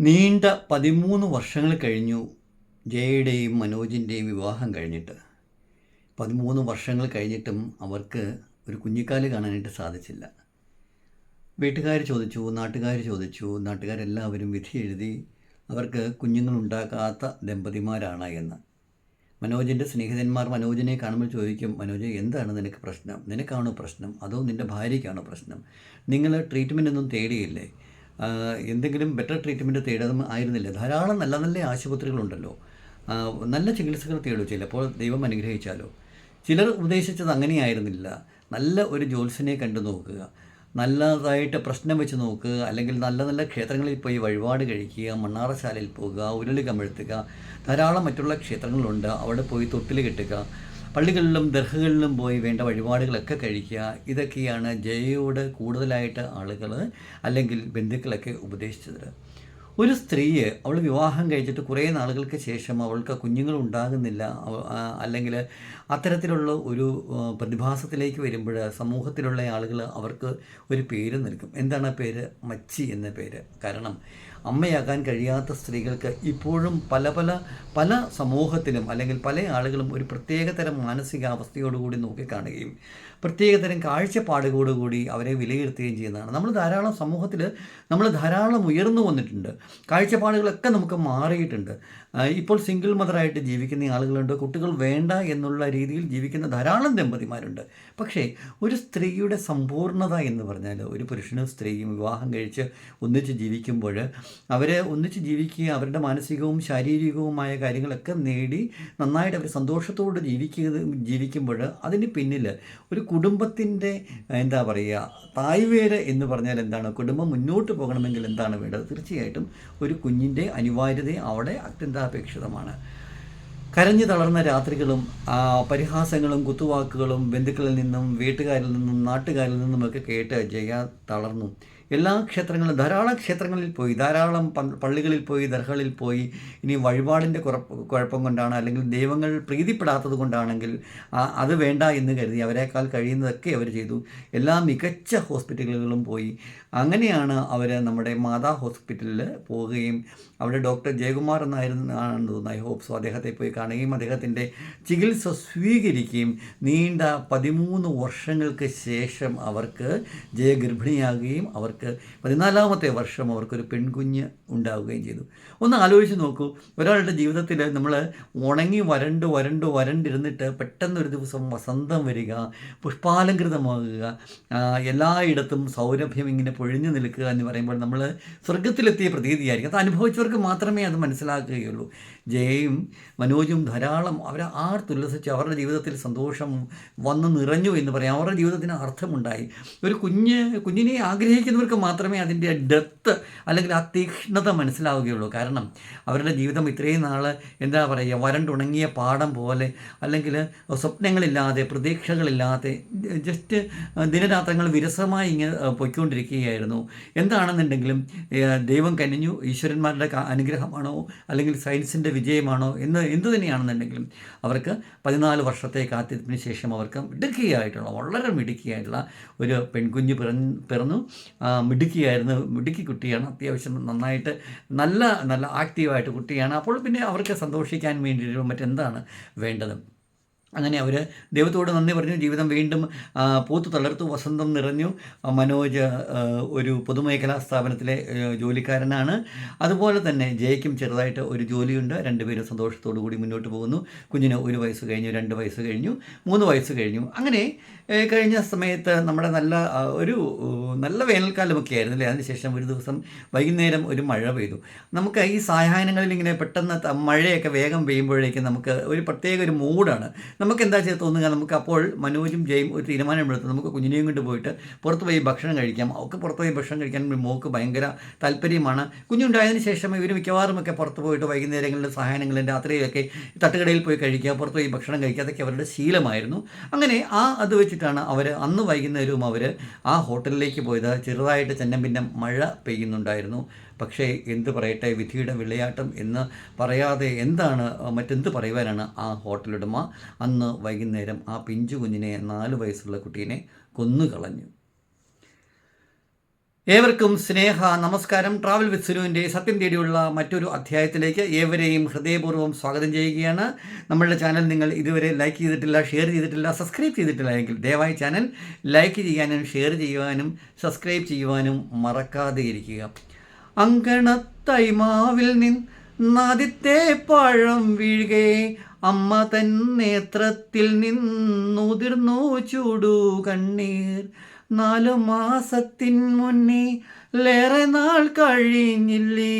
നീണ്ട പതിമൂന്ന് വർഷങ്ങൾ കഴിഞ്ഞു ജയയുടെയും മനോജിന്റെയും വിവാഹം കഴിഞ്ഞിട്ട്. പതിമൂന്ന് വർഷങ്ങൾ കഴിഞ്ഞിട്ടും അവർക്ക് ഒരു കുഞ്ഞിക്കാൽ കാണാനായിട്ട് സാധിച്ചില്ല. വീട്ടുകാർ ചോദിച്ചു നാട്ടുകാർ ചോദിച്ചു നാട്ടുകാരെല്ലാവരും വിധി എഴുതി അവർക്ക് കുഞ്ഞുങ്ങളുണ്ടാക്കാത്ത ദമ്പതിമാരാണ് എന്ന്. മനോജിന്റെ സ്നേഹിതന്മാർ മനോജിനെ കാണുമ്പോൾ ചോദിക്കും മനോജ് എന്താണ് നിനക്ക് പ്രശ്നം? നിനക്കാണോ പ്രശ്നം? അതോ നിന്റെ ഭാര്യയ്ക്കാണോ പ്രശ്നം? നിങ്ങൾ ട്രീറ്റ്മെന്റ് ഒന്നും തേടിയില്ലേ? എന്തെങ്കിലും ബെറ്റർ ട്രീറ്റ്മെന്റ് തേടാതെ ആയിരുന്നില്ല. ധാരാളം നല്ല നല്ല ആശുപത്രികളുണ്ടല്ലോ. നല്ല ചികിത്സകൾ തേടൂ ചിലപ്പോൾ ദൈവം അനുഗ്രഹിച്ചാലോ. ചിലർ ഉപദേശിച്ചത് അങ്ങനെയായിരുന്നില്ല. നല്ല ഒരു ജ്യോത്സ്യനെ കണ്ടു നോക്കുക. നല്ലതായിട്ട് പ്രശ്നം വെച്ച് നോക്കുക. അല്ലെങ്കിൽ നല്ല നല്ല ക്ഷേത്രങ്ങളിൽ പോയി വഴിപാട് കഴിക്കുക. മണ്ണാറശാലയിൽ പോകുക ഉരുളി കമഴ്ത്തുക. ധാരാളം മറ്റുള്ള ക്ഷേത്രങ്ങളുണ്ട്. അവിടെ പോയി തൊട്ടിൽ കെട്ടുക. പള്ളികളിലും ദർഹകളിലും പോയി വേണ്ട വഴിപാടുകളൊക്കെ കഴിക്കുക ഇതൊക്കെയാണ് ജയയോട് കൂടുതലായിട്ട് ആളുകൾ അല്ലെങ്കിൽ ബന്ധുക്കളൊക്കെ ഉപദേശിച്ചത്. ഒരു സ്ത്രീയെ അവൾ വിവാഹം കഴിച്ചിട്ട് കുറേ നാളുകൾക്ക് ശേഷം അവൾക്ക് കുഞ്ഞുങ്ങൾ ഉണ്ടാകുന്നില്ല അല്ലെങ്കിൽ അത്തരത്തിലുള്ള ഒരു പ്രതിഭാസത്തിലേക്ക് വരുമ്പോൾ സമൂഹത്തിലുള്ള ആളുകൾ അവർക്ക് ഒരു പേര് നൽകും. എന്താണ് പേര്? മച്ചി എന്ന പേര്. കാരണം അമ്മയാകാൻ കഴിയാത്ത സ്ത്രീകൾക്ക് ഇപ്പോഴും പല പല പല സമൂഹത്തിലും അല്ലെങ്കിൽ പല ആളുകളും ഒരു പ്രത്യേകതരം മാനസികാവസ്ഥയോടുകൂടി നോക്കിക്കാണുകയും പ്രത്യേകതരം കാഴ്ചപ്പാടുകളോടുകൂടി അവരെ വിലയിരുത്തുകയും ചെയ്യുന്നതാണ്. നമ്മൾ ധാരാളം സമൂഹത്തിൽ നമ്മൾ ധാരാളം ഉയർന്നു വന്നിട്ടുണ്ട്. കാഴ്ചപ്പാടുകളൊക്കെ നമുക്ക് മാറിയിട്ടുണ്ട്. ഇപ്പോൾ സിംഗിൾ മദറായിട്ട് ജീവിക്കുന്ന ആളുകളുണ്ട്. കുട്ടികൾ വേണ്ട എന്നുള്ള രീതിയിൽ ജീവിക്കുന്ന ധാരാളം ദമ്പതിമാരുണ്ട്. പക്ഷേ ഒരു സ്ത്രീയുടെ സമ്പൂർണത എന്ന് പറഞ്ഞാൽ ഒരു പുരുഷനും സ്ത്രീയും വിവാഹം കഴിച്ച് ഒന്നിച്ച് ജീവിക്കുമ്പോൾ അവർ ഒന്നിച്ച് ജീവിക്കുക അവരുടെ മാനസികവും ശാരീരികവുമായ കാര്യങ്ങളൊക്കെ നേടി നന്നായിട്ട് അവർ സന്തോഷത്തോടെ ജീവിക്കുക ജീവിക്കുമ്പോൾ അതിന് പിന്നിൽ ഒരു കുടുംബത്തിന്റെ എന്താ പറയുക തായ്വേര് എന്ന് പറഞ്ഞാൽ എന്താണ്? കുടുംബം മുന്നോട്ട് പോകണമെങ്കിൽ എന്താണ് വേണ്ടത്? തീർച്ചയായിട്ടും ഒരു കുഞ്ഞിന്റെ അനിവാര്യത അവിടെ അത്യന്താപേക്ഷിതമാണ് കരഞ്ഞു തളർന്ന രാത്രികളും പരിഹാസങ്ങളും കുത്തുവാക്കുകളും ബന്ധുക്കളിൽ നിന്നും വീട്ടുകാരിൽ നിന്നും നാട്ടുകാരിൽ നിന്നുമൊക്കെ കേട്ട് ജയ തളർന്നു. എല്ലാ ക്ഷേത്രങ്ങളും ധാരാളം ക്ഷേത്രങ്ങളിൽ പോയി ധാരാളം പള്ളികളിൽ പോയി ദർഹകളിൽ പോയി ഇനി വഴിപാടിന്റെ കുഴപ്പം കൊണ്ടാണ് അല്ലെങ്കിൽ ദൈവങ്ങൾ പ്രീതിപ്പെടാത്തത് കൊണ്ടാണെങ്കിൽ അത് വേണ്ട എന്ന് കരുതി അവരെക്കാൾ കഴിയുന്നതൊക്കെ അവർ ചെയ്തു. എല്ലാ മികച്ച ഹോസ്പിറ്റലുകളിലും പോയി. അങ്ങനെയാണ് അവർ നമ്മുടെ മാതാ ഹോസ്പിറ്റലിൽ പോവുകയും അവിടെ ഡോക്ടർ ജയകുമാർ എന്നായിരുന്നു ആണെന്ന് തോന്നുന്നു ഐ സോ അദ്ദേഹത്തെ പോയി കാണുകയും അദ്ദേഹത്തിന്റെ ചികിത്സ സ്വീകരിക്കുകയും നീണ്ട പതിമൂന്ന് വർഷങ്ങൾക്ക് ശേഷം അവർക്ക് ജയ ഗർഭിണിയാകുകയും അവർക്ക് പതിനാലാമത്തെ വർഷം അവർക്കൊരു പെൺകുഞ്ഞ് ഉണ്ടാവുകയും ചെയ്തു. ഒന്ന് ആലോചിച്ച് നോക്കൂ. ഒരാളുടെ ജീവിതത്തിൽ നമ്മൾ ഉണങ്ങി വരണ്ട് വരണ്ട് വരണ്ടിരുന്നിട്ട് പെട്ടെന്നൊരു ദിവസം വസന്തം വരിക പുഷ്പാലങ്കൃതമാകുക എല്ലായിടത്തും സൗരഭ്യം ഇങ്ങനെ പൊഴിഞ്ഞു നിൽക്കുക എന്ന് പറയുമ്പോൾ നമ്മൾ സ്വർഗത്തിലെത്തിയ പ്രതീതിയായിരിക്കും. അത് അനുഭവിച്ചവർക്ക് മാത്രമേ അത് മനസ്സിലാക്കുകയുള്ളൂ. ജയയും മനോജും ധാരാളം അവരെ ആർത്തുല്ലസിച്ച് അവരുടെ ജീവിതത്തിൽ സന്തോഷം വന്ന് നിറഞ്ഞു എന്ന് പറയാം. അവരുടെ ജീവിതത്തിന് അർത്ഥമുണ്ടായി. ഒരു കുഞ്ഞ് കുഞ്ഞിനെ ആഗ്രഹിക്കുന്നവർക്ക് മാത്രമേ അതിന്റെ ഡെത്ത് അല്ലെങ്കിൽ ആ തീക്ഷ്ണത മനസ്സിലാവുകയുള്ളൂ. കാരണം അവരുടെ ജീവിതം ഇത്രയും നാൾ എന്താ പറയുക വരണ്ടുണങ്ങിയ പാടം പോലെ അല്ലെങ്കിൽ സ്വപ്നങ്ങളില്ലാതെ പ്രതീക്ഷകളില്ലാതെ ജസ്റ്റ് ദിനരാത്രങ്ങൾ വിരസമായി ഇങ്ങനെ പൊയ്ക്കൊണ്ടിരിക്കുകയായിരുന്നു. എന്താണെന്നുണ്ടെങ്കിലും ദൈവം കനിഞ്ഞു ഈശ്വരന്മാരുടെ അനുഗ്രഹമാണോ അല്ലെങ്കിൽ സയൻസിന്റെ വിജയമാണോ എന്ന് എന്തു തന്നെയാണെന്നുണ്ടെങ്കിലും അവർക്ക് പതിനാല് വർഷത്തെ കാത്തിരിപ്പിന് ശേഷം അവർക്ക് മിടുക്കിയായിട്ടുള്ള വളരെ മിടുക്കിയായിട്ടുള്ള ഒരു പെൺകുഞ്ഞ് പിറന്ന് പിറന്നു. മിടുക്കിയായിരുന്നു മിടുക്കി കുട്ടിയാണ്. അത്യാവശ്യം നന്നായിട്ട് നല്ല നല്ല ആക്റ്റീവായിട്ട് കുട്ടിയാണ്. അപ്പോൾ പിന്നെ അവർക്ക് സന്തോഷിക്കാൻ വേണ്ടിയിട്ട് മറ്റെന്താണ് വേണ്ടത്? അങ്ങനെ അവർ ദൈവത്തോട് നന്ദി പറഞ്ഞു. ജീവിതം വീണ്ടും പൂത്തു തളർത്തു വസന്തം നിറഞ്ഞു. മനോജ് ഒരു പൊതുമേഖലാ സ്ഥാപനത്തിലെ ജോലിക്കാരനാണ്. അതുപോലെ തന്നെ ജയക്കും ചെറുതായിട്ട് ഒരു ജോലിയുണ്ട്. രണ്ടുപേരും സന്തോഷത്തോടു കൂടി മുന്നോട്ട് പോകുന്നു. കുഞ്ഞിന് ഒരു വയസ്സ് കഴിഞ്ഞു രണ്ട് വയസ്സ് കഴിഞ്ഞു മൂന്ന് വയസ്സ് കഴിഞ്ഞു. അങ്ങനെ കഴിഞ്ഞ സമയത്ത് നമ്മുടെ നല്ല ഒരു നല്ല വേനൽക്കാലമൊക്കെ ആയിരുന്നു അല്ലേ അതിനുശേഷം ഒരു ദിവസം വൈകുന്നേരം ഒരു മഴ പെയ്തു. നമുക്ക് ഈ സായാഹ്നങ്ങളിൽ ഇങ്ങനെ പെട്ടെന്ന് മഴയൊക്കെ വേഗം പെയ്യുമ്പോഴേക്കും നമുക്ക് ഒരു പ്രത്യേക ഒരു മൂഡാണ്. നമുക്ക് എന്താ ചെയ്ത് തോന്നുക? നമുക്ക് അപ്പോൾ മനോജും ജയും ഒരു തീരുമാനമെടുത്ത്. നമുക്ക് കുഞ്ഞിനെയും കൊണ്ട് പോയിട്ട് പുറത്ത് പോയി ഭക്ഷണം കഴിക്കാം. അവർക്ക് പുറത്ത് പോയി ഭക്ഷണം കഴിക്കാൻ മോക്ക് ഭയങ്കര താല്പര്യമാണ്. കുഞ്ഞുണ്ടായതിനു ശേഷം ഇവർ മിക്കവാറും ഒക്കെ പുറത്ത് പോയിട്ട് വൈകുന്നേരങ്ങളിൽ സഹായങ്ങളിൽ രാത്രിയിലൊക്കെ തട്ടുകടയിൽ പോയി കഴിക്കുക പുറത്ത് പോയി ഭക്ഷണം കഴിക്കുക അതൊക്കെ അവരുടെ ശീലമായിരുന്നു. അങ്ങനെ ആ അത് വെച്ചിട്ടാണ് അവർ അന്ന് വൈകുന്നേരവും അവർ ആ ഹോട്ടലിലേക്ക് പോയത്. ചെറുതായിട്ട് ചെന്നം പിന്നെ മഴ പെയ്യുന്നുണ്ടായിരുന്നു. പക്ഷേ എന്ത് പറയട്ടെ വിധിയുടെ വിളയാട്ടം എന്ന് പറയാതെ എന്താണ് മറ്റെന്ത് പറയുവാനാണ് ആ ഹോട്ടലുടമ? അന്ന് വൈകുന്നേരം ആ പിഞ്ചു കുഞ്ഞിനെ നാല് വയസ്സുള്ള കുട്ടീനെ കൊന്നുകളഞ്ഞു. ഏവർക്കും സ്നേഹ നമസ്കാരം. ട്രാവൽ വിത്ത് സുനുവിന്റെ സത്യം തേടിയുള്ള മറ്റൊരു അധ്യായത്തിലേക്ക് ഏവരെയും ഹൃദയപൂർവം സ്വാഗതം ചെയ്യുകയാണ്. നമ്മളുടെ ചാനൽ നിങ്ങൾ ഇതുവരെ ലൈക്ക് ചെയ്തിട്ടില്ല ഷെയർ ചെയ്തിട്ടില്ല സബ്സ്ക്രൈബ് ചെയ്തിട്ടില്ല എങ്കിൽ ദയവായി ചാനൽ ലൈക്ക് ചെയ്യാനും ഷെയർ ചെയ്യുവാനും സബ്സ്ക്രൈബ് ചെയ്യുവാനും മറക്കാതെ ഇരിക്കുക. അങ്കണത്തൈമാവിൽ നിൻ നദിത്തെ പഴം വീഴുകേ. അമ്മ തൻ നേത്രത്തിൽ നിന്നുതിർന്നു ചൂടു കണ്ണീർ. നാലു മാസത്തിൻ മുന്നേ ലേറെ നാൾ കഴിഞ്ഞില്ലേ.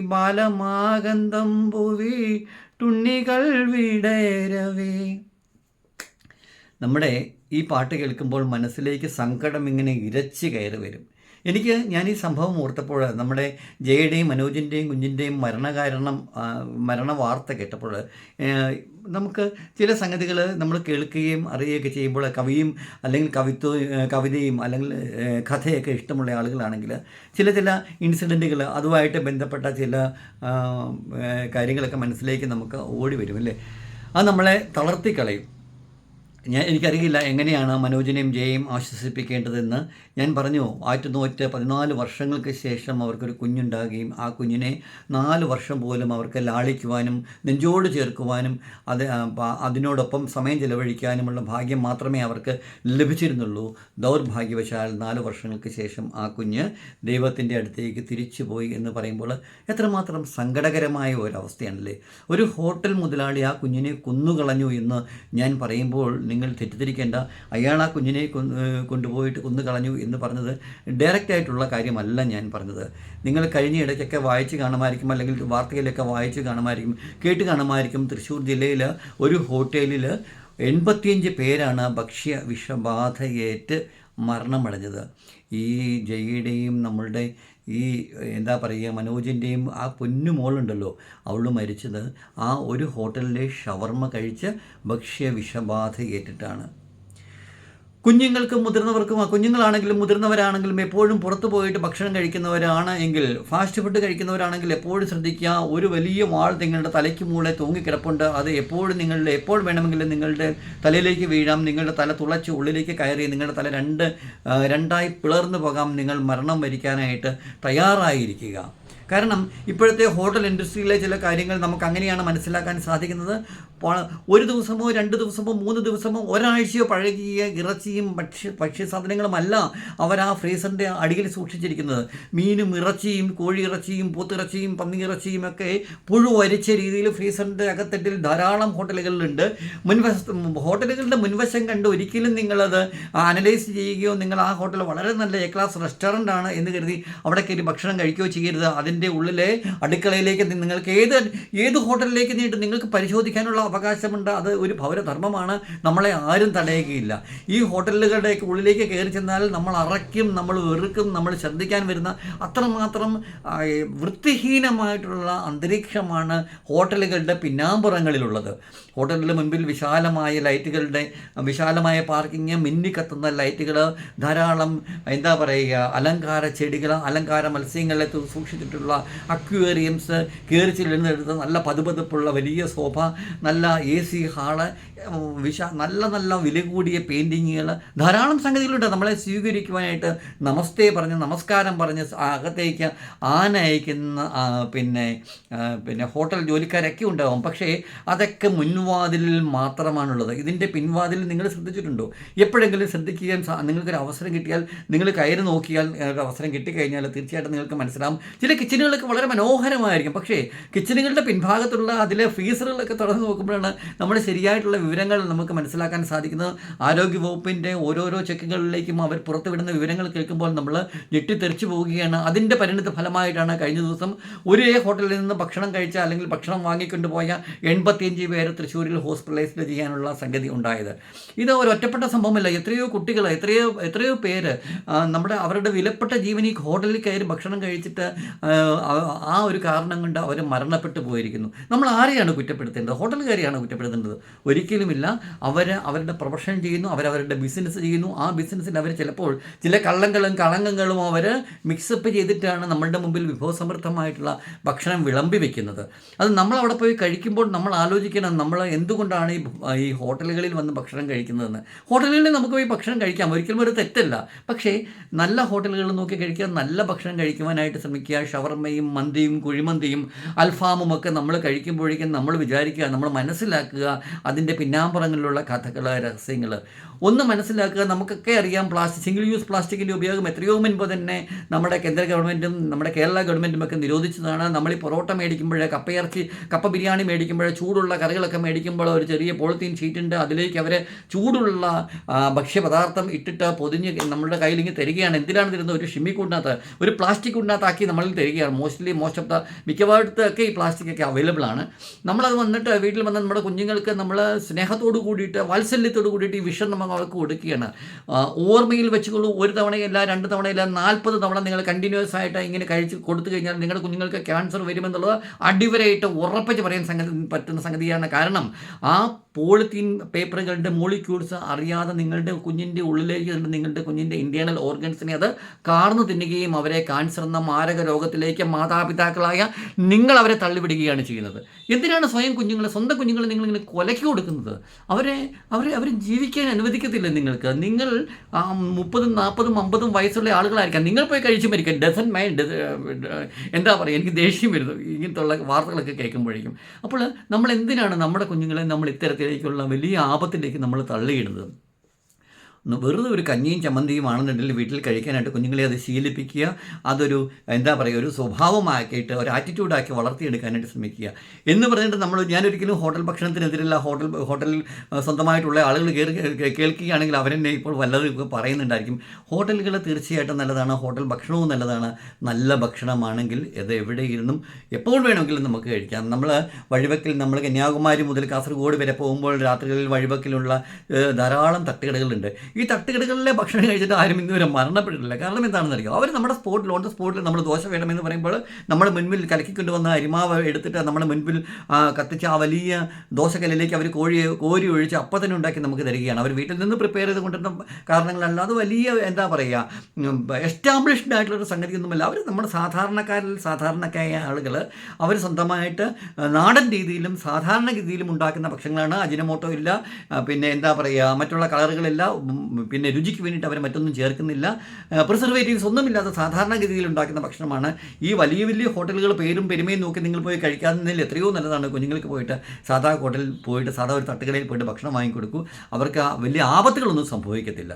ബാലമാകന്തം പൂവി തുണ്ണികൾ വിടരവേ. നമ്മുടെ ഈ പാട്ട് കേൾക്കുമ്പോൾ മനസ്സിലേക്ക് സങ്കടം ഇങ്ങനെ ഇരച്ചു കയറി വരും. എനിക്ക് ഞാൻ ഈ സംഭവം ഓർത്തപ്പോൾ നമ്മുടെ ജയയുടെയും മനോജിന്റെയും കുഞ്ഞിന്റെയും മരണകാരണം മരണ വാർത്ത കേട്ടപ്പോൾ നമുക്ക് ചില സംഗതികൾ നമ്മൾ കേൾക്കുകയും അറിയുകയൊക്കെ ചെയ്യുമ്പോൾ കവിയും അല്ലെങ്കിൽ കവിത്വ കവിതയും അല്ലെങ്കിൽ കഥയൊക്കെ ഇഷ്ടമുള്ള ആളുകളാണെങ്കിൽ ചില ചില ഇൻസിഡന്റുകൾ അതുമായിട്ട് ബന്ധപ്പെട്ട ചില കാര്യങ്ങളൊക്കെ മനസ്സിലേക്ക് നമുക്ക് ഓടി വരും അല്ലേ? അത് നമ്മളെ തളർത്തിക്കളയും. ഞാൻ എനിക്കറിയില്ല എങ്ങനെയാണ് മനോജിനെയും ജയയും ആശ്വസിപ്പിക്കേണ്ടതെന്ന്. ഞാൻ പറഞ്ഞു ആറ്റുനൂറ്റ് പതിനാല് വർഷങ്ങൾക്ക് ശേഷം അവർക്കൊരു കുഞ്ഞുണ്ടാകുകയും ആ കുഞ്ഞിനെ നാല് വർഷം പോലും അവർക്ക് ലാളിക്കുവാനും നെഞ്ചോട് ചേർക്കുവാനും അത് അതിനോടൊപ്പം സമയം ചിലവഴിക്കാനുമുള്ള ഭാഗ്യം മാത്രമേ അവർക്ക് ലഭിച്ചിരുന്നുള്ളൂ. ദൗർഭാഗ്യവശാൽ നാല് വർഷങ്ങൾക്ക് ശേഷം ആ കുഞ്ഞ് ദൈവത്തിന്റെ അടുത്തേക്ക് തിരിച്ചുപോയി എന്ന് പറയുമ്പോൾ എത്രമാത്രം സങ്കടകരമായ ഒരവസ്ഥയാണല്ലേ. ഒരു ഹോട്ടൽ മുതലാളി ആ കുഞ്ഞിനെ കൊന്നുകളഞ്ഞു എന്ന് ഞാൻ പറയുമ്പോൾ നിങ്ങൾ തെറ്റിദ്ധരിക്കേണ്ട അയാൾ ആ കുഞ്ഞിനെ കൊണ്ടുപോയിട്ട് കൊന്നു കളഞ്ഞു എന്ന് പറഞ്ഞത് ഡയറക്റ്റ് ആയിട്ടുള്ള കാര്യമല്ല ഞാൻ പറഞ്ഞത്. നിങ്ങൾ കഴിഞ്ഞ ഇടയ്ക്കൊക്കെ വായിച്ച് കാണുമായിരിക്കും അല്ലെങ്കിൽ വാർത്തയിലൊക്കെ വായിച്ച് കാണുമായിരിക്കും കേട്ട് കാണുമായിരിക്കും. തൃശ്ശൂർ ജില്ലയിൽ ഒരു ഹോട്ടലിൽ എൺപത്തിയഞ്ച് പേരാണ് ഭക്ഷ്യ വിഷബാധയേറ്റ് മരണമടഞ്ഞത്. ഈ ജയിയുടെയും നമ്മളുടെ ഈ എന്താ പറയുക മനോജിന്റെയും ആ പൊന്നു മോളുണ്ടല്ലോ അവൾ മരിച്ചത് ആ ഒരു ഹോട്ടലിലെ ഷവർമ്മ കഴിച്ച് ഭക്ഷ്യ വിഷബാധ ഏറ്റിട്ടാണ് കുഞ്ഞുങ്ങൾക്കും മുതിർന്നവർക്കും കുഞ്ഞുങ്ങളാണെങ്കിലും മുതിർന്നവരാണെങ്കിലും എപ്പോഴും പുറത്തു പോയിട്ട് ഭക്ഷണം കഴിക്കുന്നവരാണ് എങ്കിൽ ഫാസ്റ്റ് ഫുഡ് കഴിക്കുന്നവരാണെങ്കിൽ എപ്പോഴും ശ്രദ്ധിക്കുക ഒരു വലിയ വാൾ നിങ്ങളുടെ തലയ്ക്ക് മൂളെ തൂങ്ങിക്കിടപ്പുണ്ട്. അത് എപ്പോഴും നിങ്ങളുടെ എപ്പോൾ വേണമെങ്കിലും നിങ്ങളുടെ തലയിലേക്ക് വീഴാം നിങ്ങളുടെ തല തുളച്ച് ഉള്ളിലേക്ക് കയറി നിങ്ങളുടെ തല രണ്ട് രണ്ടായി പിളർന്നു പോകാം നിങ്ങൾ മരണം വരിക്കാനായിട്ട് തയ്യാറായിരിക്കുക. കാരണം ഇപ്പോഴത്തെ ഹോട്ടൽ ഇൻഡസ്ട്രിയിലെ ചില കാര്യങ്ങൾ നമുക്ക് അങ്ങനെയാണ് മനസ്സിലാക്കാൻ സാധിക്കുന്നത്. ഒരു ദിവസമോ രണ്ട് ദിവസമോ മൂന്ന് ദിവസമോ ഒരാഴ്ചയോ പഴകിയ ഇറച്ചിയും ഭക്ഷ്യ ഭക്ഷ്യസാധനങ്ങളുമല്ല അവർ ആ ഫ്രീസറിന്റെ അടിയിൽ സൂക്ഷിച്ചിരിക്കുന്നത്. മീനും ഇറച്ചിയും കോഴിയിറച്ചിയും പോത്തിറച്ചിയും പന്നിയിറച്ചിയും ഒക്കെ പുഴു അരിച്ച രീതിയിൽ ഫ്രീസറിന്റെ അകത്തട്ടിൽ ധാരാളം ഹോട്ടലുകളിലുണ്ട് മുൻവശ ഹോട്ടലുകളുടെ മുൻവശം കണ്ട് ഒരിക്കലും നിങ്ങളത് അനലൈസ് ചെയ്യുകയോ നിങ്ങൾ ആ ഹോട്ടൽ വളരെ നല്ല എ ക്ലാസ് റെസ്റ്റോറന്റ് ആണ് എന്ന് കരുതി അവിടെ കയറി ഭക്ഷണം കഴിക്കുകയോ ചെയ്യരുത്. അതിന്റെ ഉള്ളിലെ അടുക്കളയിലേക്ക് നിങ്ങൾക്ക് ഏത് ഏത് ഹോട്ടലിലേക്ക് നീട്ട് നിങ്ങൾക്ക് പരിശോധിക്കാനുള്ള അവകാശമുണ്ട്. അത് ഒരു പൗരധർമ്മമാണ്. നമ്മളെ ആരും തടയുകയില്ല. ഈ ഹോട്ടലുകളുടെ ഉള്ളിലേക്ക് കയറി ചെന്നാൽ നമ്മൾ അറയ്ക്കും നമ്മൾ വെറുക്കും നമ്മൾ ശ്രദ്ധിക്കാൻ വരുന്ന അത്രമാത്രം വൃത്തിഹീനമായിട്ടുള്ള അന്തരീക്ഷമാണ് ഹോട്ടലുകളുടെ പിന്നാമ്പുറങ്ങളിലുള്ളത്. ഹോട്ടലിന് മുൻപിൽ വിശാലമായ ലൈറ്റുകളുടെ വിശാലമായ പാർക്കിങ് മിന്നിക്കത്തുന്ന ലൈറ്റുകൾ ധാരാളം എന്താ പറയുക അലങ്കാര ചെടികൾ അലങ്കാര മത്സ്യങ്ങളെ സൂക്ഷിച്ചിട്ടുള്ള അക്വേറിയംസ് കയറി ചെല്ലുന്നിടത്ത് നല്ല പതുപതുപ്പുള്ള വലിയ സോഫ നല്ല എ സി ഹാൾ വിശ നല്ല നല്ല വില കൂടിയ പെയിന്റിങ്ങുകൾ ധാരാളം സംഗതികളുണ്ട്. നമ്മളെ സ്വീകരിക്കുവാനായിട്ട് നമസ്തേ പറഞ്ഞ് നമസ്കാരം പറഞ്ഞ് അകത്തേക്ക് ആന അയക്കുന്ന പിന്നെ പിന്നെ ഹോട്ടൽ ജോലിക്കാരൊക്കെ ഉണ്ടാവും. പക്ഷേ അതൊക്കെ മുൻവാതിലിൽ മാത്രമാണുള്ളത്. ഇതിന്റെ പിൻവാതിലിൽ നിങ്ങൾ ശ്രദ്ധിച്ചിട്ടുണ്ടോ? എപ്പോഴെങ്കിലും ശ്രദ്ധിക്കാൻ സാ- നിങ്ങൾക്കൊരു അവസരം കിട്ടിയാൽ നിങ്ങൾ കയറി നോക്കിയാൽ ഒരു അവസരം കിട്ടിക്കഴിഞ്ഞാൽ തീർച്ചയായിട്ടും നിങ്ങൾക്ക് മനസ്സിലാവും. ചില കിച്ചണുകളൊക്കെ വളരെ മനോഹരമായിരിക്കും. പക്ഷേ കിച്ചണുകളുടെ പിൻഭാഗത്തുള്ള അതിലെ ഫ്രീസറുകളൊക്കെ തുറന്ന് നോക്കുമ്പോഴാണ് നമ്മുടെ ശരിയായിട്ടുള്ള വിവരങ്ങൾ നമുക്ക് മനസ്സിലാക്കാൻ സാധിക്കുന്നത്. ആരോഗ്യ വകുപ്പിന്റെ ഓരോരോ ചെക്കുകളിലേക്കും അവർ പുറത്തുവിടുന്ന വിവരങ്ങൾ കേൾക്കുമ്പോൾ നമ്മൾ ഞെട്ടിത്തെറിച്ചു പോവുകയാണ്. അതിന്റെ പരിണിത ഫലമായിട്ടാണ് കഴിഞ്ഞ ദിവസം ഒരേ ഹോട്ടലിൽ നിന്ന് ഭക്ഷണം കഴിച്ച അല്ലെങ്കിൽ ഭക്ഷണം വാങ്ങിക്കൊണ്ട് പോയ എൺപത്തിയഞ്ച് പേരെ തൃശ്ശൂരിൽ ഹോസ്പിറ്റലൈസ്ഡ് ചെയ്യാനുള്ള സംഗതി ഉണ്ടായത്. ഇത് ഒരു ഒറ്റപ്പെട്ട സംഭവമല്ല. എത്രയോ കുട്ടികൾ എത്രയോ എത്രയോ പേര് നമ്മുടെ അവരുടെ വിലപ്പെട്ട ജീവൻ ഈ ഹോട്ടലിൽ കയറി ഭക്ഷണം കഴിച്ചിട്ട് ആ, ഒരു കാരണം കൊണ്ട് അവർ മരണപ്പെട്ടു പോയിരിക്കുന്നു. നമ്മൾ ആരെയാണ് കുറ്റപ്പെടുത്തേണ്ടത്? ഹോട്ടലുകാർ ഹോട്ടലുകാരെയാണ് കുറ്റപ്പെടുത്തേണ്ടത്. ഒരിക്കലുമില്ല. അവർ അവരുടെ പ്രൊഫഷൻ ചെയ്യുന്നു അവരവരുടെ ബിസിനസ് ചെയ്യുന്നു. ആ ബിസിനസ്സിൽ അവർ ചിലപ്പോൾ ചില കള്ളങ്ങളും കളങ്കങ്ങളും അവർ മിക്സപ്പ് ചെയ്തിട്ടാണ് നമ്മളുടെ മുമ്പിൽ വിഭവസമൃദ്ധമായിട്ടുള്ള ഭക്ഷണം വിളമ്പി വെക്കുന്നത്. അത് നമ്മൾ അവിടെ പോയി കഴിക്കുമ്പോൾ നമ്മൾ ആലോചിക്കണം നമ്മൾ എന്തുകൊണ്ടാണ് ഈ ഈ ഹോട്ടലുകളിൽ വന്ന് ഭക്ഷണം കഴിക്കുന്നതെന്ന്. ഹോട്ടലുകളിൽ നമുക്ക് പോയി ഭക്ഷണം കഴിക്കാം. ഒരിക്കലും ഒരു തെറ്റല്ല. പക്ഷേ നല്ല ഹോട്ടലുകളിൽ നോക്കി കഴിക്കാൻ നല്ല ഭക്ഷണം കഴിക്കുവാനായിട്ട് ശ്രമിക്കുക ഷവർമ്മയും മന്തിയും കുഴിമന്തിയും അൽഫാമും ഒക്കെ നമ്മൾ കഴിക്കുമ്പോഴേക്കും നമ്മൾ വിചാരിക്കുക നമ്മൾ മനസ്സിലാക്കുക. അതിന്റെ പിന്നാമ്പുറങ്ങളിലുള്ള കഥകൾ രഹസ്യങ്ങൾ ഒന്ന് മനസ്സിലാക്കുക. നമുക്കൊക്കെ അറിയാം പ്ലാസ്റ്റിക് സിംഗിൾ യൂസ് പ്ലാസ്റ്റിക്കിന്റെ ഉപയോഗം എത്രയോ മുൻപ് തന്നെ നമ്മുടെ കേന്ദ്ര ഗവൺമെന്റും നമ്മുടെ കേരള ഗവൺമെന്റും ഒക്കെ നിരോധിച്ചതാണ്. നമ്മൾ ഈ പൊറോട്ട മേടിക്കുമ്പോൾ കപ്പയിറച്ചി കപ്പ ബിരിയാണി മേടിക്കുമ്പോൾ ചൂടുള്ള കറികളൊക്കെ മേടിക്കുമ്പോൾ ഒരു ചെറിയ പോളിത്തീൻ ഷീറ്റുണ്ട് അതിലേക്ക് അവർ ചൂടുള്ള ഭക്ഷ്യപദാർത്ഥം ഇട്ടിട്ട് പൊതിഞ്ഞ് നമ്മുടെ കയ്യിൽ ഇങ്ങനെ തരികയാണ്. എന്തിനാണ് തരുന്നത്? ഒരു ഷിമ്മിക്കുണ്ടാത്ത ഒരു പ്ലാസ്റ്റിക് കൂടിനകത്താക്കി നമ്മളിൽ തരികയാണ്. മോസ്റ്റ്ലി മോസ്റ്റ് ഓഫ് ദ മിക്കവാടത്തൊക്കെ ഈ പ്ലാസ്റ്റിക് ഒക്കെ അവൈലബിൾ ആണ്. നമ്മളത് വന്നിട്ട് വീട്ടിൽ വന്ന് നമ്മുടെ കുഞ്ഞുങ്ങൾക്ക് നമ്മൾ സ്നേഹത്തോട് കൂടിയിട്ട് വാത്സല്യത്തോട് കൂടിയിട്ട് ഈ വിഷം നമ്മൾ അവർക്ക് കൊടുക്കുകയാണ്. ഓർമ്മയിൽ വെച്ചുകൊള്ളൂ ഒരു തവണയല്ല രണ്ട് തവണയല്ല നാൽപ്പത് തവണ നിങ്ങൾ കണ്ടിന്യൂസ് ആയിട്ട് ഇങ്ങനെ കഴിച്ച് കൊടുത്തു കഴിഞ്ഞാൽ നിങ്ങളുടെ കുഞ്ഞുങ്ങൾക്ക് ക്യാൻസർ വരുമെന്നുള്ളത് അടിവരായിട്ട് ഉറപ്പിച്ച് പറയാൻ സംഗതി പറ്റുന്ന സംഗതിയാണ് കാരണം ആ പോളിത്തീൻ പേപ്പറുകളുടെ മോളിക്യൂൾസ് അറിയാതെ നിങ്ങളുടെ കുഞ്ഞിന്റെ ഉള്ളിലേക്ക് നിങ്ങളുടെ കുഞ്ഞിന്റെ ഇന്റേണൽ ഓർഗൻസിനെ അത് കാർന്നു തിന്നുകയും അവരെ കാൻസർ എന്ന മാരക രോഗത്തിലേക്ക് മാതാപിതാക്കളായ നിങ്ങൾ അവരെ തള്ളിവിടുകയാണ് ചെയ്യുന്നത്. എന്തിനാണ് സ്വയം കുഞ്ഞുങ്ങളെ സ്വന്തം കുഞ്ഞുങ്ങളെ നിങ്ങൾ ഇങ്ങനെ കൊലയ്ക്ക് കൊടുക്കുന്നത്? അവരെ അവരെ അവർ ജീവിക്കാൻ അനുവദിക്കത്തില്ല നിങ്ങൾക്ക്. നിങ്ങൾ മുപ്പതും നാൽപ്പതും അമ്പതും വയസ്സുള്ള ആളുകളായിരിക്കാം. നിങ്ങൾ പോയി കഴിച്ചു മരിക്കാം ഡസൻ മൈൻഡ് എന്താ പറയുക? എനിക്ക് ദേഷ്യം വരുന്നു. ഇങ്ങനത്തുള്ള വാർത്തകളൊക്കെ കേൾക്കുമ്പോഴേക്കും. അപ്പോൾ നമ്മൾ എന്തിനാണ് നമ്മുടെ കുഞ്ഞുങ്ങളെ നമ്മൾ ഇത്തരത്തിലേക്കുള്ള വലിയ ആപത്തിലേക്ക് നമ്മൾ തള്ളിയിടുന്നത്. വെറുതെ ഒരു കഞ്ഞിയും ചമ്മന്തിയും ആണെന്നുണ്ടെങ്കിൽ വീട്ടിൽ കഴിക്കാനായിട്ട് കുഞ്ഞുങ്ങളെ അത് ശീലിപ്പിക്കുക. അതൊരു എന്താ പറയുക ഒരു സ്വഭാവമാക്കിയിട്ട് ഒരു ആറ്റിറ്റ്യൂഡാക്കി വളർത്തിയെടുക്കാനായിട്ട് ശ്രമിക്കുക. എന്ന് പറഞ്ഞിട്ട് നമ്മൾ ഞാനൊരിക്കലും ഹോട്ടൽ ഭക്ഷണത്തിനെതിരല്ല ഹോട്ടൽ ഹോട്ടലിൽ സ്വന്തമായിട്ടുള്ള ആളുകൾ കേൾക്കുകയാണെങ്കിൽ അവരെന്നെ ഇപ്പോൾ വല്ലതും പറയുന്നുണ്ടായിരിക്കും. ഹോട്ടലുകൾ തീർച്ചയായിട്ടും നല്ലതാണ് ഹോട്ടൽ ഭക്ഷണവും നല്ലതാണ്. നല്ല ഭക്ഷണമാണെങ്കിൽ ഇത് എവിടെ ഇരുന്നും എപ്പോൾ വേണമെങ്കിലും നമുക്ക് കഴിക്കാം. നമ്മൾ വഴിവക്കിൽ നമ്മൾ കന്യാകുമാരി മുതൽ കാസർഗോഡ് വരെ പോകുമ്പോൾ രാത്രികളിൽ വഴിവക്കിലുള്ള ധാരാളം തട്ടുകടകളുണ്ട്. ഈ തട്ടുകടകളിലെ ഭക്ഷണം കഴിച്ചിട്ട് ആരും ഇന്നുവരെ മരണപ്പെട്ടിട്ടില്ല. കാരണം എന്താണെന്ന് അറിയാം അവർ നമ്മുടെ സ്പോട്ടിൽ ഓൺ ദ സ്പോട്ടിൽ നമ്മൾ ദോശ വേണമെന്ന് പറയുമ്പോൾ നമ്മുടെ മുൻപിൽ കലക്കിക്കൊണ്ട് വന്ന അരിമാവ് എടുത്തിട്ട് നമ്മുടെ മുൻപിൽ കത്തിച്ച ആ വലിയ ദോശക്കല്ലിലേക്ക് അവർ കോഴി കോരി ഒഴിച്ച് അപ്പം തന്നെ ഉണ്ടാക്കി നമുക്ക് തരികയാണ്. അവർ വീട്ടിൽ നിന്ന് പ്രിപ്പയർ ചെയ്ത് കാരണങ്ങളല്ല അത് വലിയ എന്താ പറയുക എസ്റ്റാബ്ലിഷ്ഡ് ആയിട്ടുള്ളൊരു സംഗതിയൊന്നുമല്ല. അവർ നമ്മുടെ സാധാരണക്കാരിൽ സാധാരണക്കായ ആളുകൾ അവർ സ്വന്തമായിട്ട് നാടൻ രീതിയിലും സാധാരണ രീതിയിലും ഉണ്ടാക്കുന്ന ഭക്ഷണങ്ങളാണ്. അജിനമോട്ടോ ഇല്ല പിന്നെ എന്താ പറയുക മറ്റുള്ള കളറുകളില്ല പിന്നെ രുചിക്ക് വേണ്ടിയിട്ട് അവർ മറ്റൊന്നും ചേർക്കുന്നില്ല. പ്രിസർവേറ്റീവ്സ് ഒന്നുമില്ലാത്ത സാധാരണ രീതിയിൽ ഉണ്ടാക്കുന്ന ഭക്ഷണമാണ്. ഈ വലിയ വലിയ ഹോട്ടലുകൾ പേരും പെരുമയും നോക്കി നിങ്ങൾ പോയി കഴിക്കാവുന്നതിൽ എത്രയോ നല്ലതാണ്. കുഞ്ഞുങ്ങൾക്ക് പോയിട്ട് സാധാ ഹോട്ടലിൽ പോയിട്ട് സാധാ ഒരു തട്ടുകടയിൽ പോയിട്ട് ഭക്ഷണം വാങ്ങിക്കൊടുക്കൂ. അവർക്ക് വലിയ ആപത്തുകളൊന്നും സംഭവിക്കത്തില്ല.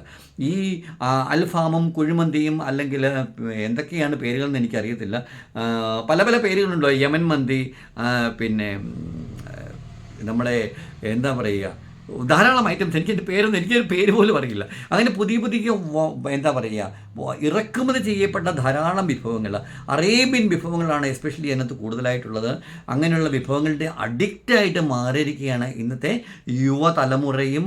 ഈ അൽഫാമും കുഴിമന്തിയും അല്ലെങ്കിൽ എന്തൊക്കെയാണ് പേരുകളെന്ന് എനിക്കറിയത്തില്ല. പല പല പേരുകളുണ്ടോ യമൻ മന്തി പിന്നെ നമ്മുടെ എന്താ പറയുക ധാരാളം ഐറ്റംസ് എനിക്ക് എന്റെ പേരൊന്നും എനിക്കൊരു പേര് പോലും അറിയില്ല. അങ്ങനെ പുതിയ പുതിയ എന്താ പറയുക ഇറക്കുമതി ചെയ്യപ്പെട്ട ധാരാളം വിഭവങ്ങൾ. അറേബ്യൻ വിഭവങ്ങളാണ് എസ്പെഷ്യലി അതിനകത്ത് കൂടുതലായിട്ടുള്ളത്. അങ്ങനെയുള്ള വിഭവങ്ങളുടെ അഡിക്റ്റായിട്ട് മാറിയിരിക്കുകയാണ് ഇന്നത്തെ യുവതലമുറയും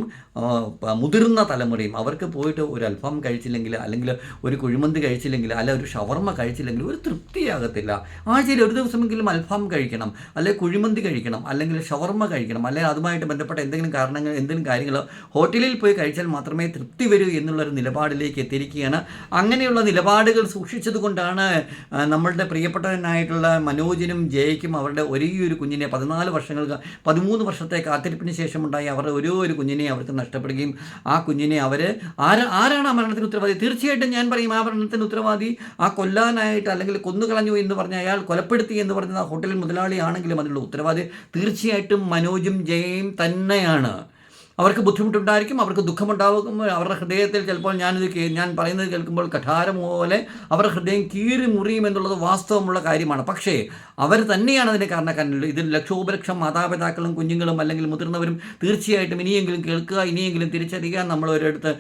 മുതിർന്ന തലമുറയും. അവർക്ക് പോയിട്ട് ഒരു അൽഫാം കഴിച്ചില്ലെങ്കിൽ അല്ലെങ്കിൽ ഒരു കുഴിമന്തി കഴിച്ചില്ലെങ്കിൽ അല്ല ഒരു ഷവർമ്മ കഴിച്ചില്ലെങ്കിൽ ഒരു തൃപ്തിയാകത്തില്ല. ആഴ്ചയിൽ ഒരു ദിവസമെങ്കിലും അൽഫാം കഴിക്കണം അല്ലെങ്കിൽ കുഴിമന്തി കഴിക്കണം അല്ലെങ്കിൽ ഷവർമ്മ കഴിക്കണം അല്ലെങ്കിൽ അതുമായിട്ട് ബന്ധപ്പെട്ട എന്തെങ്കിലും കാരണങ്ങൾ എന്തെങ്കിലും കാര്യങ്ങൾ ഹോട്ടലിൽ പോയി കഴിച്ചാൽ മാത്രമേ തൃപ്തി വരൂ എന്നുള്ളൊരു നിലപാടിലേക്ക് എത്തിയിരിക്കുകയാണ് അങ്ങനെയുള്ള നിലപാടുകൾ സൂക്ഷിച്ചതുകൊണ്ടാണ് നമ്മളുടെ പ്രിയപ്പെട്ടവനായിട്ടുള്ള മനോജിനും ജയയ്ക്കും അവരുടെ ഒരേ ഒരു കുഞ്ഞിനെ പതിനാല് വർഷങ്ങൾക്ക് പതിമൂന്ന് വർഷത്തെ കാത്തിരിപ്പിന് ശേഷമുണ്ടായി അവരുടെ ഓരോ ഒരു കുഞ്ഞിനെ അവർക്ക് നഷ്ടപ്പെടുകയും ആ കുഞ്ഞിനെ അവർ ആര് ആരാണ് ആ മരണത്തിന് ഉത്തരവാദി? തീർച്ചയായിട്ടും ഞാൻ പറയും ആ മരണത്തിന് ഉത്തരവാദി ആ കൊല്ലാനായിട്ട് അല്ലെങ്കിൽ കൊന്നുകളഞ്ഞു എന്ന് പറഞ്ഞ അയാൾ കൊലപ്പെടുത്തി എന്ന് പറഞ്ഞ ആ ഹോട്ടൽ മുതലാളിയാണെങ്കിലും അതിനുള്ള ഉത്തരവാദി തീർച്ചയായിട്ടും മനോജും ജയയും തന്നെയാണ്. അവർക്ക് ബുദ്ധിമുട്ടുണ്ടായിരിക്കും അവർക്ക് ദുഃഖമുണ്ടാകും. അവരുടെ ഹൃദയത്തിൽ ചിലപ്പോൾ ഞാനിത് ഞാൻ പറയുന്നത് കേൾക്കുമ്പോൾ കഠാരം പോലെ അവരുടെ ഹൃദയം കീറി മുറിയും എന്നുള്ളത് വാസ്തവമുള്ള കാര്യമാണ്. പക്ഷേ അവർ തന്നെയാണ് അതിന് കാരണക്കാരനുള്ളത് ഇതിൽ ലക്ഷോപലക്ഷം മാതാപിതാക്കളും കുഞ്ഞുങ്ങളും അല്ലെങ്കിൽ മുതിർന്നവരും തീർച്ചയായിട്ടും ഇനിയെങ്കിലും കേൾക്കുക ഇനിയെങ്കിലും തിരിച്ചറിയുക നമ്മൾ ഒരിടത്ത്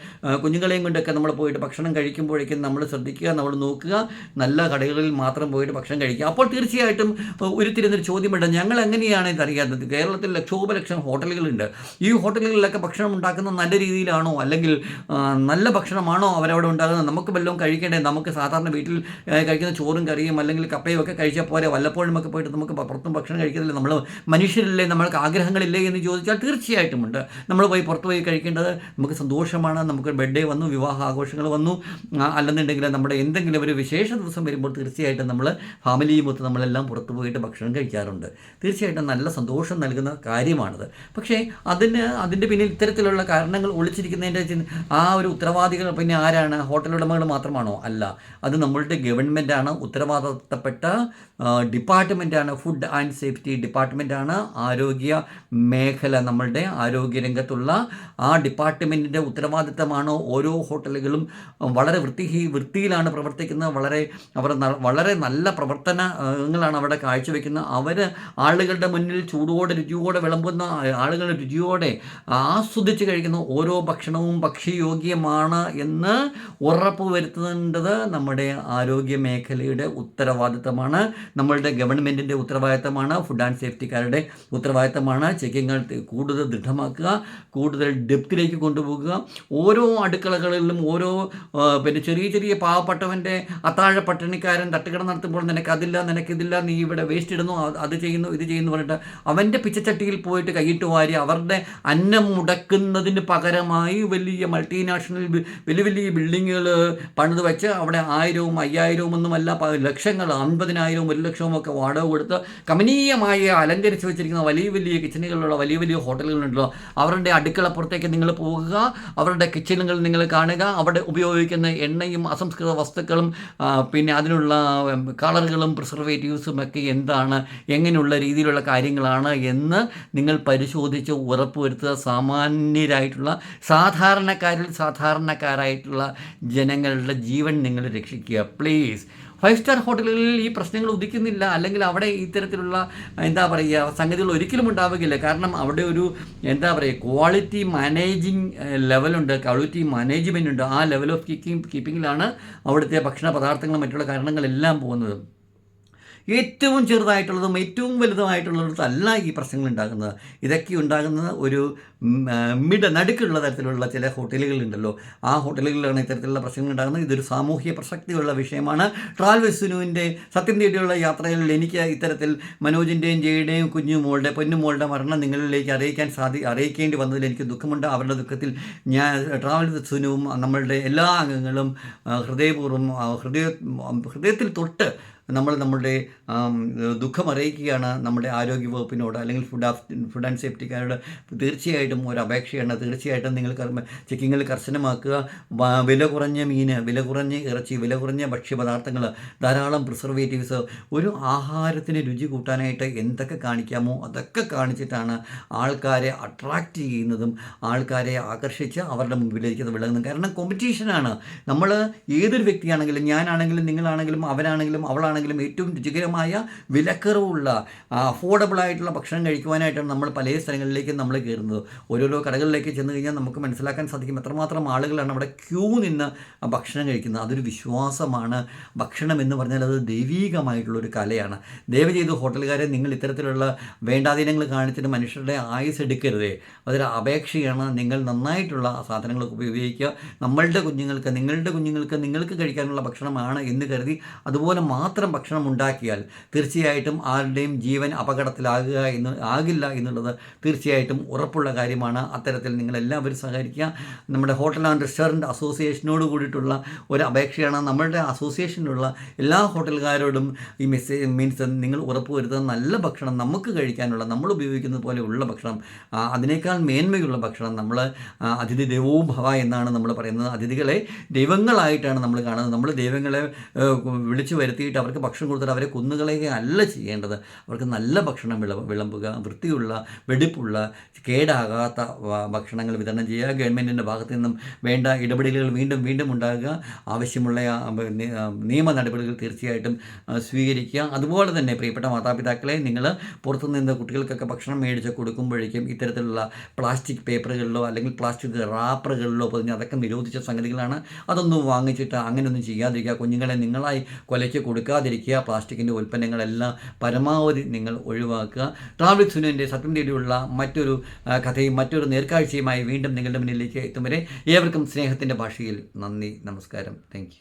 കുഞ്ഞുങ്ങളെയും കൊണ്ടൊക്കെ നമ്മൾ പോയിട്ട് ഭക്ഷണം കഴിക്കുമ്പോഴേക്കും നമ്മൾ ശ്രദ്ധിക്കുക നമ്മൾ നോക്കുക നല്ല കടകളിൽ മാത്രം പോയിട്ട് ഭക്ഷണം കഴിക്കുക. അപ്പോൾ തീർച്ചയായിട്ടും ഉരുത്തിരുന്നൊരു ചോദ്യമുണ്ട്. ഞങ്ങൾ എങ്ങനെയാണ് ഇതറിയാത്തത്? കേരളത്തിൽ ലക്ഷോപലക്ഷം ഹോട്ടലുകളുണ്ട്. ഈ ഹോട്ടലുകളിൽ ഹോട്ടലുകളിലൊക്കെ ഭക്ഷണം ഉണ്ടാക്കുന്നത് നല്ല രീതിയിലാണോ? അല്ലെങ്കിൽ നല്ല ഭക്ഷണമാണോ അവരവിടെ ഉണ്ടാകുന്നത് നമുക്ക് വല്ലതും കഴിക്കേണ്ടേ? നമുക്ക് സാധാരണ വീട്ടിൽ കഴിക്കുന്ന ചോറും കറിയും അല്ലെങ്കിൽ കപ്പയും ഒക്കെ കഴിച്ചാൽ പോരെ? വല്ലപ്പോഴും ഒക്കെ പോയിട്ട് നമുക്ക് പുറത്തും ഭക്ഷണം കഴിക്കുന്നില്ല നമ്മൾ മനുഷ്യരില്ലേ? നമ്മൾക്ക് ആഗ്രഹങ്ങളില്ലേ എന്ന് ചോദിച്ചാൽ തീർച്ചയായിട്ടും ഉണ്ട്. നമ്മൾ പോയി പുറത്ത് പോയി കഴിക്കേണ്ടത് നമുക്ക് സന്തോഷമാണ്. നമുക്ക് ബർത്ത്ഡേ വന്നു വിവാഹ ആഘോഷങ്ങൾ വന്നു. അല്ലെന്നുണ്ടെങ്കിൽ നമ്മുടെ എന്തെങ്കിലും ഒരു വിശേഷ ദിവസം വരുമ്പോൾ തീർച്ചയായിട്ടും നമ്മൾ ഫാമിലിയും ഒത്ത് നമ്മളെല്ലാം പുറത്ത് പോയിട്ട് ഭക്ഷണം കഴിക്കാറുണ്ട്. തീർച്ചയായിട്ടും നല്ല സന്തോഷം നൽകുന്ന കാര്യമാണത്. പക്ഷേ അതിന് അതിന്റെ പിന്നിൽ ഇത്തരത്തിലുള്ള കാരണങ്ങൾ ഒളിച്ചിരിക്കുന്നതിന്റെ ആ ഒരു ഉത്തരവാദികൾ പിന്നെ ആരാണ്? ഹോട്ടൽ ഉടമകൾ മാത്രമാണോ? അല്ല. അത് നമ്മളുടെ ഗവൺമെന്റാണ് ഉത്തരവാദിത്തപ്പെട്ട ഡിപ്പാർട്ട്മെന്റാണ്. ഫുഡ് ആൻഡ് സേഫ്റ്റി ഡിപ്പാർട്ട്മെന്റാണ് ആരോഗ്യ മേഖല നമ്മളുടെ ആരോഗ്യരംഗത്തുള്ള. ആ ഡിപ്പാർട്ട്മെന്റിന്റെ ഉത്തരവാദിത്തമാണ്? ഓരോ ഹോട്ടലുകളും വളരെ വൃത്തി വൃത്തിയിലാണ് പ്രവർത്തിക്കുന്നത്. വളരെ അവർ വളരെ നല്ല പ്രവർത്തനങ്ങളാണ് അവിടെ കാഴ്ചവെക്കുന്നത്. അവർ ആളുകളുടെ മുന്നിൽ ചൂടോടെ രുചിയോടെ വിളമ്പുന്ന ആളുകളുടെ രുചിയോടെ ആസ്വദിച്ച് കഴിക്കുന്ന ഓരോ ഭക്ഷണവും ഭക്ഷ്യയോഗ്യമാണ് എന്ന് ഉറപ്പ് വരുത്തേണ്ടത് നമ്മുടെ ആരോഗ്യ മേഖലയുടെ ഉത്തരവാദിത്തമാണ്. നമ്മളുടെ ഗവൺമെന്റിന്റെ ഉത്തരവാദിത്തമാണ് ഫുഡ് ആൻഡ് സേഫ്റ്റിക്കാരുടെ ഉത്തരവാദിത്തമാണ്. ചെക്കിങ്ങൾ കൂടുതൽ ദൃഢമാക്കുക കൂടുതൽ ഡെപ്തിലേക്ക് കൊണ്ടുപോകുക. ഓരോ അടുക്കളകളിലും ഓരോ പിന്നെ ചെറിയ ചെറിയ പാവപ്പെട്ടവന്റെ അത്താഴ പട്ടിണിക്കാരൻ തട്ടുകട നടത്തുമ്പോൾ നിനക്ക് അതില്ല നിനക്കിതില്ല നീ ഇവിടെ വേസ്റ്റ് ഇടുന്നു അത് ചെയ്യുന്നു ഇത് ചെയ്യുന്നു പറഞ്ഞിട്ട് അവന്റെ പിച്ചച്ചട്ടിയിൽ പോയിട്ട് കൈയിട്ട് വാരി അവരുടെ അന്നം മുടക്കുന്നതിന് പകരമായി വലിയ മൾട്ടിനാഷണൽ വലിയ വലിയ ബിൽഡിങ്ങുകൾ പണിത് വെച്ച് അവിടെ ആയിരവും അയ്യായിരവും ഒന്നുമല്ല ലക്ഷങ്ങൾ അൻപതിനായിരവും ഒരു ലക്ഷവും ഒക്കെ വാടക കൊടുത്ത് കമനീയമായി അലങ്കരിച്ച് വെച്ചിരിക്കുന്ന വലിയ വലിയ കിച്ചണുകളുള്ള വലിയ വലിയ ഹോട്ടലുകളുണ്ടല്ലോ അവരുടെ അടുക്കളപ്പുറത്തേക്ക് നിങ്ങൾ പോകുക അവരുടെ കിച്ചണുകൾ നിങ്ങൾ കാണുക അവിടെ ഉപയോഗിക്കുന്ന എണ്ണയും അസംസ്കൃത വസ്തുക്കളും പിന്നെ അതിനുള്ള കളറുകളും പ്രിസർവേറ്റീവ്സും ഒക്കെ എന്താണ് എങ്ങനെയുള്ള രീതിയിലുള്ള കാര്യങ്ങളാണ് എന്ന് നിങ്ങൾ പരിശോധിച്ച് ഉറപ്പുവരുത്തുക സാമാന്യരായിട്ടുള്ള സാധാരണക്കാരിൽ സാധാരണക്കാരായിട്ടുള്ള ജനങ്ങളുടെ ജീവൻ നിങ്ങൾ രക്ഷിക്കുക. പ്ലീസ് ഫൈവ് സ്റ്റാർ ഹോട്ടലുകളിൽ ഈ പ്രശ്നങ്ങൾ ഉദിക്കുന്നില്ല. അല്ലെങ്കിൽ അവിടെ ഇത്തരത്തിലുള്ള എന്താ പറയുക സംഗതികൾ ഒരിക്കലും ഉണ്ടാവുകയില്ല. കാരണം അവിടെ ഒരു എന്താ പറയുക ക്വാളിറ്റി മാനേജിങ് ലെവലുണ്ട് ക്വാളിറ്റി മാനേജ്മെന്റ് ഉണ്ട്. ആ ലെവൽ ഓഫ് കീപ്പിംഗ് കീപ്പിങ്ങിലാണ് അവിടുത്തെ ഭക്ഷണ പദാർത്ഥങ്ങളും മറ്റുള്ള കാരണങ്ങളെല്ലാം പോകുന്നത്. ഏറ്റവും ചെറുതായിട്ടുള്ളതും ഏറ്റവും വലുതുമായിട്ടുള്ളിടത്തല്ല ഈ പ്രശ്നങ്ങൾ ഉണ്ടാകുന്നത് ഇതൊക്കെ ഉണ്ടാകുന്നത് ഒരു മിഡ് നടുക്കുള്ള തരത്തിലുള്ള ചില ഹോട്ടലുകളുണ്ടല്ലോ. ആ ഹോട്ടലുകളിലാണ് ഇത്തരത്തിലുള്ള പ്രശ്നങ്ങൾ ഉണ്ടാകുന്നത് ഇതൊരു സാമൂഹ്യ പ്രസക്തിയുള്ള വിഷയമാണ്. ട്രാവൽ സുനുവിന്റെ സത്യം തേടിയുള്ള യാത്രകളിൽ എനിക്ക് ഇത്തരത്തിൽ മനോജിന്റെയും ജയുടെയും കുഞ്ഞുമോളുടെ പൊന്നുമോളുടെ മരണം നിങ്ങളിലേക്ക് അറിയിക്കാൻ സാധി അറിയിക്കേണ്ടി വന്നതിൽ എനിക്ക് ദുഃഖമുണ്ട്. അവരുടെ ദുഃഖത്തിൽ ഞാൻ ട്രാവൽ സുനുവും നമ്മളുടെ എല്ലാ അംഗങ്ങളും ഹൃദയപൂർവം ഹൃദയ ഹൃദയത്തിൽ തൊട്ട് നമ്മൾ നമ്മുടെ ദുഃഖം അറിയിക്കുകയാണ് നമ്മുടെ ആരോഗ്യ വകുപ്പിനോട് അല്ലെങ്കിൽ ഫുഡ് ഫുഡ് ആൻഡ് സേഫ്റ്റിക്കാരോട് തീർച്ചയായിട്ടും ഒരു അപേക്ഷയാണ്. തീർച്ചയായിട്ടും നിങ്ങൾ ചെക്കിങ്ങിൽ കർശനമാക്കുക. വില കുറഞ്ഞ മീന് വില കുറഞ്ഞ ഇറച്ചി വില കുറഞ്ഞ ഭക്ഷ്യപദാർത്ഥങ്ങൾ ധാരാളം പ്രിസർവേറ്റീവ്സ് ഒരു ആഹാരത്തിന് രുചി കൂട്ടാനായിട്ട് എന്തൊക്കെ കാണിക്കാമോ അതൊക്കെ കാണിച്ചിട്ടാണ് ആൾക്കാരെ അട്രാക്റ്റ് ചെയ്യുന്നതും ആൾക്കാരെ ആകർഷിച്ച് അവരുടെ മുമ്പിലേക്ക് അത് വിളകുന്നതും കാരണം കോമ്പറ്റീഷനാണ് നമ്മൾ ഏതൊരു വ്യക്തിയാണെങ്കിലും ഞാനാണെങ്കിലും നിങ്ങളാണെങ്കിലും അവനാണെങ്കിലും അവളാണെങ്കിലും ഏറ്റവും രുചികരമായ വിലക്കുറവുള്ള അഫോർഡബിൾ ആയിട്ടുള്ള ഭക്ഷണം കഴിക്കുവാനായിട്ടാണ് നമ്മൾ പല സ്ഥലങ്ങളിലേക്കും നമ്മൾ കയറുന്നത്. ഓരോരോ കടകളിലേക്ക് ചെന്ന് കഴിഞ്ഞാൽ നമുക്ക് മനസ്സിലാക്കാൻ സാധിക്കും എത്രമാത്രം ആളുകളാണ് അവിടെ ക്യൂ നിന്ന് ഭക്ഷണം കഴിക്കുന്നത്. അതൊരു വിശ്വാസമാണ്. ഭക്ഷണം എന്ന് പറഞ്ഞാൽ അത് ദൈവീകമായിട്ടുള്ളൊരു കലയാണ്. ദയവ് ചെയ്ത് ഹോട്ടലുകാരെ നിങ്ങൾ ഇത്തരത്തിലുള്ള വേണ്ടാധീനങ്ങൾ കാണിച്ചിട്ട് മനുഷ്യരുടെ ആയുസ് എടുക്കരുതേ. അതൊരു അപേക്ഷയാണ്. നിങ്ങൾ നന്നായിട്ടുള്ള സാധനങ്ങളൊക്കെ ഉപയോഗിക്കുക. നമ്മളുടെ കുഞ്ഞുങ്ങൾക്ക് നിങ്ങളുടെ കുഞ്ഞുങ്ങൾക്ക് നിങ്ങൾക്ക് കഴിക്കാനുള്ള ഭക്ഷണമാണ് എന്ന് കരുതി അതുപോലെ മാത്രം ഭക്ഷണം ഉണ്ടാക്കിയാൽ തീർച്ചയായിട്ടും ആരുടെയും ജീവൻ അപകടത്തിലാകുക എന്ന് ആകില്ല എന്നുള്ളത് തീർച്ചയായിട്ടും ഉറപ്പുള്ള കാര്യമാണ്. അത്തരത്തിൽ നിങ്ങളെല്ലാവരും സഹകരിക്കുക. നമ്മുടെ ഹോട്ടൽ ആൻഡ് റെസ്റ്റോറന്റ് അസോസിയേഷനോട് കൂടിയിട്ടുള്ള ഒരു അപേക്ഷയാണ്. നമ്മളുടെ അസോസിയേഷനിലുള്ള എല്ലാ ഹോട്ടലുകാരോടും ഈ മെസ്സേജ് മീൻസ് നിങ്ങൾ ഉറപ്പുവരുത്തുന്ന നല്ല ഭക്ഷണം നമുക്ക് കഴിക്കാനുള്ള നമ്മൾ ഉപയോഗിക്കുന്ന പോലെ ഉള്ള ഭക്ഷണം അതിനേക്കാൾ മേന്മയുള്ള ഭക്ഷണം നമ്മൾ അതിഥി ദൈവവും ഭവ എന്നാണ് നമ്മൾ പറയുന്നത്. അതിഥികളെ ദൈവങ്ങളായിട്ടാണ് നമ്മൾ കാണുന്നത്. നമ്മൾ ദൈവങ്ങളെ വിളിച്ചു വരുത്തിയിട്ട് അവർക്ക് ഭക്ഷണം കൊടുത്തിട്ട് അവരെ കൊന്നുകളയുക അല്ല ചെയ്യേണ്ടത്. അവർക്ക് നല്ല ഭക്ഷണം വിള വിളമ്പുക വൃത്തിയുള്ള വെടിപ്പുള്ള കേടാകാത്ത ഭക്ഷണങ്ങൾ വിതരണം ചെയ്യുക. ഗവൺമെന്റിന്റെ ഭാഗത്തു നിന്നും വേണ്ട ഇടപെടലുകൾ വീണ്ടും വീണ്ടും ഉണ്ടാകുക. ആവശ്യമുള്ള നിയമ നടപടികൾ തീർച്ചയായിട്ടും സ്വീകരിക്കുക. അതുപോലെ തന്നെ പ്രിയപ്പെട്ട മാതാപിതാക്കളെ നിങ്ങൾ പുറത്തുനിന്ന് കുട്ടികൾക്കൊക്കെ ഭക്ഷണം മേടിച്ച് കൊടുക്കുമ്പോഴേക്കും ഇത്തരത്തിലുള്ള പ്ലാസ്റ്റിക് പേപ്പറുകളിലോ അല്ലെങ്കിൽ പ്ലാസ്റ്റിക് റാപ്പറുകളിലോ പൊതിഞ്ഞ് അതൊക്കെ നിരോധിച്ച സംഗതികളാണ്. അതൊന്നും വാങ്ങിച്ചിട്ട് അങ്ങനെയൊന്നും ചെയ്യാതിരിക്കുക. കുഞ്ഞുങ്ങളെ നിങ്ങളായി കൊലയ്ക്ക് കൊടുക്കാതിരിക്കുക. വാങ്ങാതിരിക്കുക പ്ലാസ്റ്റിക്കിന്റെ ഉൽപ്പന്നങ്ങളെല്ലാം പരമാവധി നിങ്ങൾ ഒഴിവാക്കുക. ട്രാവൽ സുനുവിന്റെ സത്യം തേടിയുള്ള മറ്റൊരു കഥയും മറ്റൊരു നേർക്കാഴ്ചയുമായി വീണ്ടും നിങ്ങളുടെ മുന്നിലേക്ക് എത്തും വരെ ഏവർക്കും സ്നേഹത്തിന്റെ ഭാഷയിൽ നന്ദി നമസ്കാരം. താങ്ക്